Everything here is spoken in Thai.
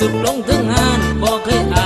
สุดลงถึงหานบอกเคยอา